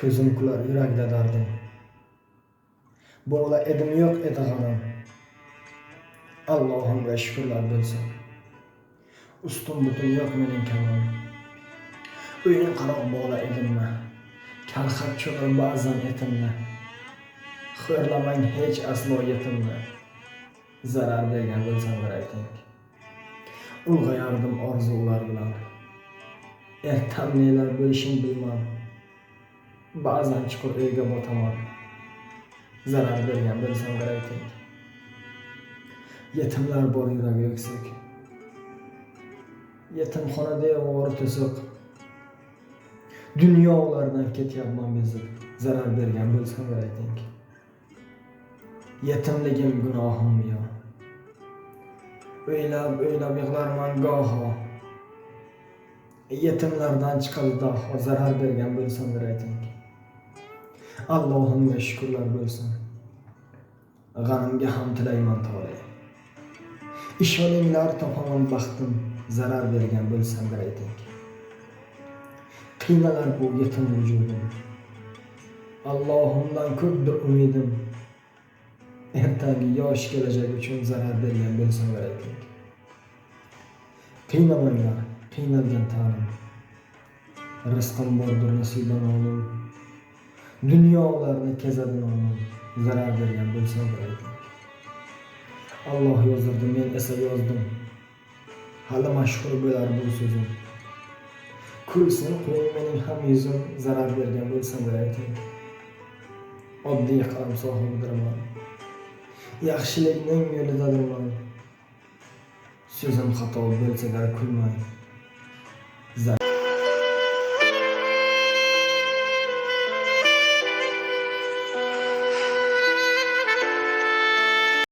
Ko'zim yurakda dardim. Bo'g'la edim yo'q edi g'anim. Allohimga shukrlar bo'lsin. Ustum butun yo'q mening kamim. Uying qaroq bo'g'la edimmi? Kalxat cho'g'ir ba'zan etimni. Xo'rlamang hech aslo yetimni. Zarar bergan bo'lsam bir ayting. Ulg'ayardim orzular bilan. Ertam nelar bo'lishini bilmam. Ba'zan chuqur o'yga botaman. Zarar bo'lsam bir ayting. Yetimlar bor yuragi yuksak. Yetimxonada yomg'ir to'siq. Dunyo ulardan ketyapman bezib. Zarar bergan bo'lsam bir ayting. Yetimligim gunohim yo. O'ylab, o'ylab yig'larman goho. Yetimlardan chiqadi daho zarar bergan bo'lsam bir ayting. Allohimga shukurlar bo'lsin. G'animga ham tilayman tole. Ishoninglar topaman baxtim, zarar bergan bo'lsam bir ayting. Qiynalar bu yetim vujudim. Allohimdan ko'pdir umidim. Ertangi yosh kelajak uchun zarar bergan bo'lsam bir ayting. Qiynamanglar, qiynalgan ta'lim. Rizqim bordir nasibam olim. Dunyolarni kezadi. Zarar bergan bo'lsam bir. Alloh yozdirdi, men esa yozdim. Hali mashhur bo'lar bu so'zim. Kulsin qo'ying mening ham yuzim, zarar bergan bo'lsam bir. Oddiy qalam sohibidirman. Yaxshilikning yo'lidadirman. So'zim xato bo'lsa kulmang.